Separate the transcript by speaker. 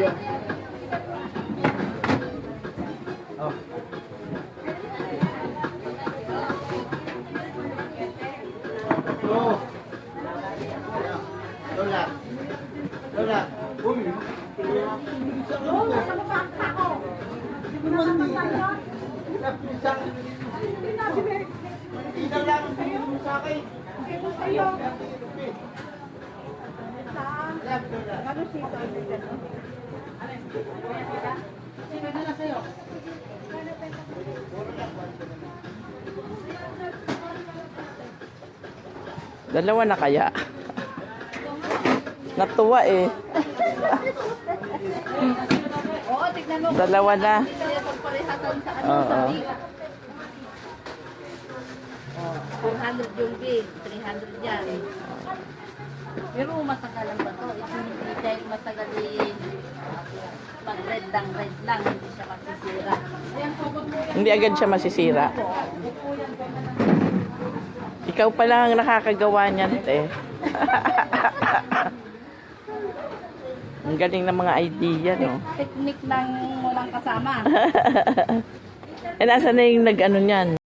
Speaker 1: Oh. Oh. Lola. Lola. Uy. Napisang. Hindi lang ang sa akin.
Speaker 2: Dalawa na kaya. Natuwa eh. Dalawa na. Oo.
Speaker 3: biga. Oh, 400 yung big, 300 yan. Pero matagalan ba to? Ito hindi dahil matagal din pag red lang, red lang, hindi siya masisira.
Speaker 2: Hindi agad siya masisira. Ikaw pa lang ang nakakagawa niyan, te. ang galing ng mga idea, no?
Speaker 3: Technique ng walang kasama.
Speaker 2: Eh, nasa na yung nag-ano niyan?